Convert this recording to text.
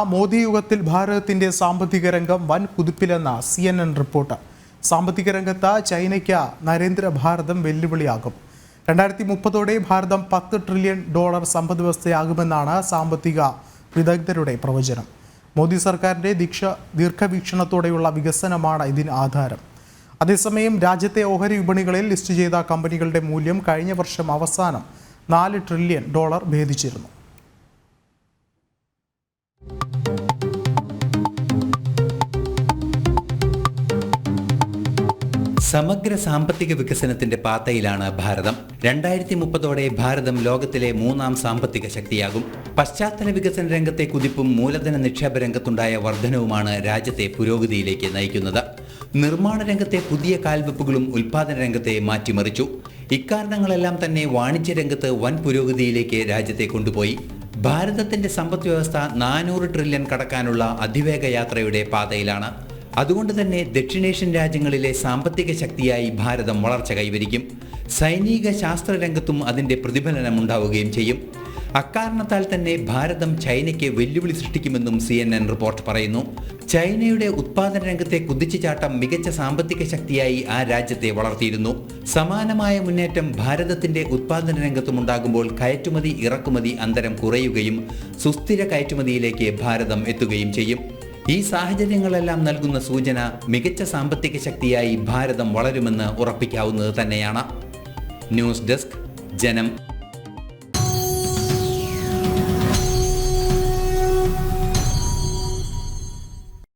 ആ മോദി യുഗത്തിൽ ഭാരതത്തിന്റെ സാമ്പത്തിക രംഗം വൻ കുതിപ്പിലെന്ന സി എൻ എൻ റിപ്പോർട്ട്. സാമ്പത്തിക രംഗത്ത് ചൈനയ്ക്ക് നരേന്ദ്ര ഭാരതം വെല്ലുവിളിയാകും. രണ്ടായിരത്തി മുപ്പതോടെ ഭാരതം പത്ത് ട്രില്യൺ ഡോളർ സമ്പദ് വ്യവസ്ഥയാകുമെന്നാണ് സാമ്പത്തിക വിദഗ്ധരുടെ പ്രവചനം. മോദി സർക്കാരിന്റെ ദീക്ഷ ദീർഘവീക്ഷണത്തോടെയുള്ള വികസനമാണ് ഇതിന് ആധാരം. അതേസമയം രാജ്യത്തെ ഓഹരി വിപണികളിൽ ലിസ്റ്റ് ചെയ്ത കമ്പനികളുടെ മൂല്യം കഴിഞ്ഞ വർഷം അവസാനം നാല് ട്രില്യൺ ഡോളർ ഭേദിച്ചിരുന്നു. സമഗ്ര സാമ്പത്തിക വികസനത്തിന്റെ പാതയിലാണ് ഭാരതം. രണ്ടായിരത്തി മുപ്പതോടെ ഭാരതം ലോകത്തിലെ മൂന്നാം സാമ്പത്തിക ശക്തിയാകും. പശ്ചാത്തല വികസന രംഗത്തെ കുതിപ്പും മൂലധന നിക്ഷേപ രംഗത്തുണ്ടായ വർധനവുമാണ് രാജ്യത്തെ പുരോഗതിയിലേക്ക് നയിക്കുന്നത്. നിർമ്മാണ രംഗത്തെ പുതിയ കാൽവെപ്പുകളും ഉൽപാദന രംഗത്തെ മാറ്റിമറിച്ചു. ഇക്കാരണങ്ങളെല്ലാം തന്നെ വാണിജ്യ രംഗത്ത് വൻ പുരോഗതിയിലേക്ക് രാജ്യത്തെ കൊണ്ടുപോയി. ഭാരതത്തിന്റെ സമ്പദ് വ്യവസ്ഥ നാനൂറ് ട്രില്യൺ കടക്കാനുള്ള അതിവേഗ യാത്രയുടെ പാതയിലാണ്. അതുകൊണ്ട് തന്നെ ദക്ഷിണേഷ്യൻ രാജ്യങ്ങളിലെ സാമ്പത്തിക ശക്തിയായി ഭാരതം വളർച്ച കൈവരിക്കും. സൈനിക ശാസ്ത്ര രംഗത്തും അതിന്റെ പ്രതിഫലനം ഉണ്ടാവുകയും ചെയ്യും. അക്കാരണത്താൽ തന്നെ ഭാരതം ചൈനയ്ക്ക് വെല്ലുവിളി സൃഷ്ടിക്കുമെന്നും സി എൻ എൻ റിപ്പോർട്ട് പറയുന്നു. ചൈനയുടെ ഉത്പാദന രംഗത്തെ കുതിച്ചുചാട്ടം മികച്ച സാമ്പത്തിക ശക്തിയായി ആ രാജ്യത്തെ വളർത്തിയിരുന്നു. സമാനമായ മുന്നേറ്റം ഭാരതത്തിന്റെ ഉത്പാദന രംഗത്തും ഉണ്ടാകുമ്പോൾ കയറ്റുമതി ഇറക്കുമതി അന്തരം കുറയുകയും സുസ്ഥിര കയറ്റുമതിയിലേക്ക് ഭാരതം എത്തുകയും ചെയ്യും. ഈ സാഹചര്യങ്ങളെല്ലാം നൽകുന്ന സൂചന മികച്ച സാമ്പത്തിക ശക്തിയായി ഭാരതം വളരുമെന്ന് ഉറപ്പിക്കാവുന്നത് തന്നെയാണ്. ന്യൂസ് ഡെസ്ക് ജനം